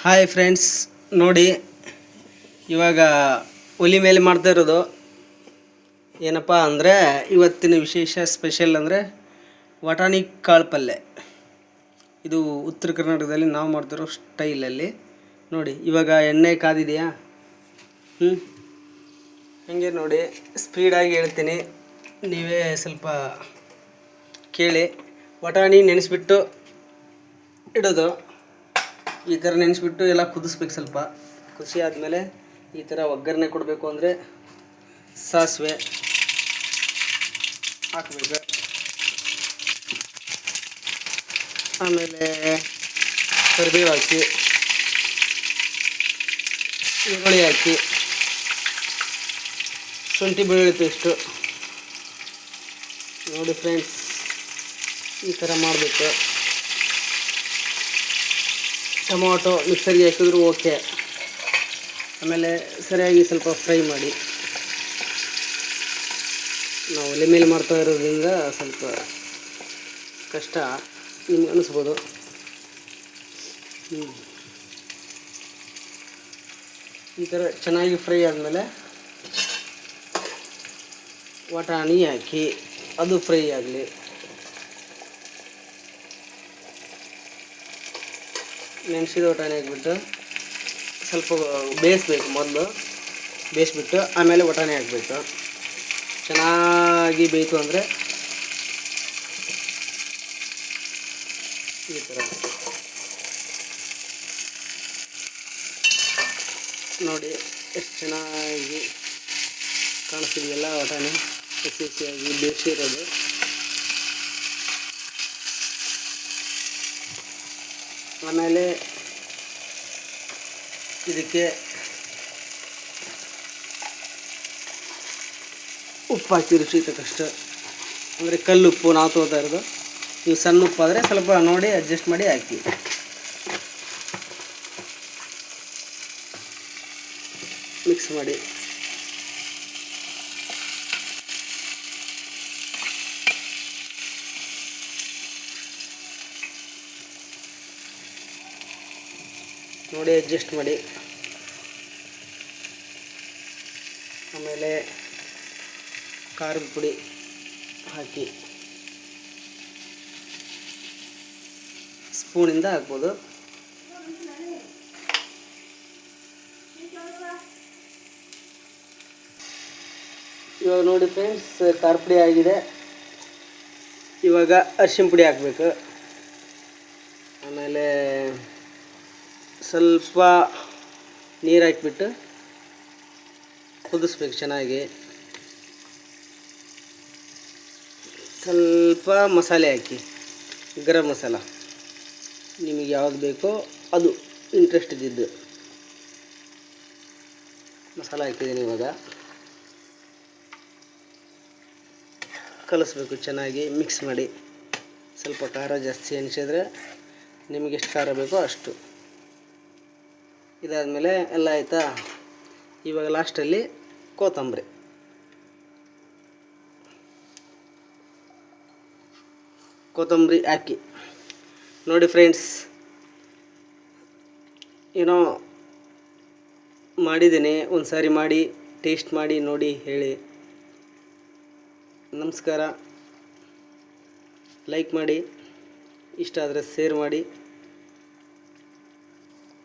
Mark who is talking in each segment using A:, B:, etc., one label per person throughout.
A: Hi friends ನೋಡಿ, ಇವಾಗ ಒಲಿ ಮೇಲೆ ಮಾಡ್ತಾ ಇರೋದು. ಏನಪ್ಪ ಅಂದರೆ, ಇವತ್ತಿನ ವಿಶೇಷ ಸ್ಪೆಷಲ್ ಅಂದರೆ ವಟಾಣಿ ಕಾಳು ಪಲ್ಯ ಇದು ಉತ್ತರ ಕರ್ನಾಟಕದಲ್ಲಿ ನಾವು ಮಾಡ್ತಿರೋ ಸ್ಟೈಲಲ್ಲಿ ನೋಡಿ, ಇವಾಗ ಎಣ್ಣೆ ಕಾದಿದೆಯಾ? ಹ್ಞೂ ಹಂಗೆ ನೋಡಿ ಸ್ಪೀಡಾಗಿ ಹೇಳ್ತೀನಿ. ನೀವೇ ಸ್ವಲ್ಪ ಕೇಳಿ. ವಟಾಣಿ ನೆನೆಸ್ಬಿಟ್ಟು ಇಡೋದು. ಈ ಥರ ನೆನೆಸ್ಬಿಟ್ಟು ಎಲ್ಲ ಕುದಿಸ್ಬೇಕು ಸ್ವಲ್ಪ. ಖುಷಿ ಆದಮೇಲೆ ಈ ಥರ ಒಗ್ಗರಣೆ ಕೊಡಬೇಕು ಅಂದರೆ ಸಾಸಿವೆ ಹಾಕಬೇಕು. ಆಮೇಲೆ ಕರಿಬೇವು ಹಾಕಿ, ಈರುಳ್ಳಿ ಹಾಕಿ, ಶುಂಠಿ ಬೆಳ್ಳುಳ್ಳಿ ಪೇಸ್ಟು. ನೋಡಿ ಫ್ರೆಂಡ್ಸ್, ಈ ಥರ ಮಾಡಬೇಕು. ಟೊಮೊಟೊ ಮಿಕ್ಸರ್ಗೆ ಹಾಕಿದ್ರು ಓಕೆ. ಆಮೇಲೆ ಸರಿಯಾಗಿ ಸ್ವಲ್ಪ ಫ್ರೈ ಮಾಡಿ. ನಾವು ಒಲೆ ಮೇಲೆ ಮಾಡ್ತಾ ಇರೋದ್ರಿಂದ ಸ್ವಲ್ಪ ಕಷ್ಟ ನಿಮ್ಗೆ ಅನಿಸ್ಬೋದು. ಈ ಥರ ಚೆನ್ನಾಗಿ ಫ್ರೈ ಆದಮೇಲೆ ವಟಾಣಿ ಹಾಕಿ ಅದು ಫ್ರೈ ಆಗಲಿ. ನೆನೆಸಿದ ವಟಾಣಿ ಹಾಕ್ಬಿಟ್ಟು ಸ್ವಲ್ಪ ಬೇಯಿಸ್ಬೇಕು ಮೊದಲು. ಬೇಯಿಸ್ಬಿಟ್ಟು ಆಮೇಲೆ ವಟಾಣಿ ಹಾಕಬೇಕು ಚೆನ್ನಾಗಿ ಬೇಯಿತು ಅಂದರೆ ಈ ಥರ. ನೋಡಿ ಎಷ್ಟು ಚೆನ್ನಾಗಿ ಕಾಣಿಸ್ತಿದೆಯಲ್ಲ ವಟಾಣಿ ಹಸಿ ಹಸಿಯಾಗಿ ಬೇಯಿಸಿರೋದು. ಆಮೇಲೆ ಇದಕ್ಕೆ ಉಪ್ಪು ಹಾಕಿ ರುಚಿ ತಕ್ಕಷ್ಟು. ಅಂದರೆ ಕಲ್ಲು ಉಪ್ಪು ನಾವು ತೊಗೋತಾ ಇರೋದು. ನೀವು ಸಣ್ಣ ಉಪ್ಪು ಆದರೆ ಸ್ವಲ್ಪ ನೋಡಿ ಅಡ್ಜಸ್ಟ್ ಮಾಡಿ ಹಾಕಿ. ಮಿಕ್ಸ್ ಮಾಡಿ. ನೋಡಿ ಅಡ್ಜಸ್ಟ್ ಮಾಡಿ. ಆಮೇಲೆ ಖಾರದ ಪುಡಿ ಹಾಕಿ. ಸ್ಪೂನಿಂದ ಹಾಕ್ಬೋದು. ಇವಾಗ ನೋಡಿ ಫ್ರೆಂಡ್ಸ್ ಖಾರ ಪುಡಿ ಆಗಿದೆ. ಇವಾಗ ಅರಿಶಿನ ಪುಡಿ ಹಾಕಬೇಕು. ಆಮೇಲೆ ಸ್ವಲ್ಪ ನೀರು ಹಾಕಿಬಿಟ್ಟು ಕುದಿಸ್ಬೇಕು ಚೆನ್ನಾಗಿ. ಸ್ವಲ್ಪ ಮಸಾಲೆ ಹಾಕಿ, ಗರಂ ಮಸಾಲ. ನಿಮಗೆ ಯಾವ್ದು ಬೇಕೋ ಅದು ಇಂಟ್ರೆಸ್ಟ್ ಇದ್ದಿದ್ದು. ಮಸಾಲ ಹಾಕಿದ್ದೀನಿ ಇವಾಗ. ಕಲಿಸ್ಬೇಕು ಚೆನ್ನಾಗಿ ಮಿಕ್ಸ್ ಮಾಡಿ. ಸ್ವಲ್ಪ ಖಾರ ಜಾಸ್ತಿ ಎಣಿಸಿದ್ರೆ ನಿಮಗೆ ಎಷ್ಟು ಖಾರ ಬೇಕೋ ಅಷ್ಟು. ಇದಾದಮೇಲೆ ಎಲ್ಲ ಆಯಿತಾ? ಇವಾಗ ಲಾಸ್ಟಲ್ಲಿ ಕೊತ್ತಂಬರಿ. ಕೊತ್ತಂಬರಿ ಹಾಕಿ. ನೋಡಿ ಫ್ರೆಂಡ್ಸ್ ಏನೋ ಮಾಡಿದ್ದೀನಿ ಒಂದು ಸಾರಿ ಮಾಡಿ ಟೇಸ್ಟ್ ಮಾಡಿ, ನೋಡಿ, ಹೇಳಿ. ನಮಸ್ಕಾರ. ಲೈಕ್ ಮಾಡಿ, ಇಷ್ಟ ಆದರೆ ಶೇರ್ ಮಾಡಿ.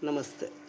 A: ನಮಸ್ತೆ.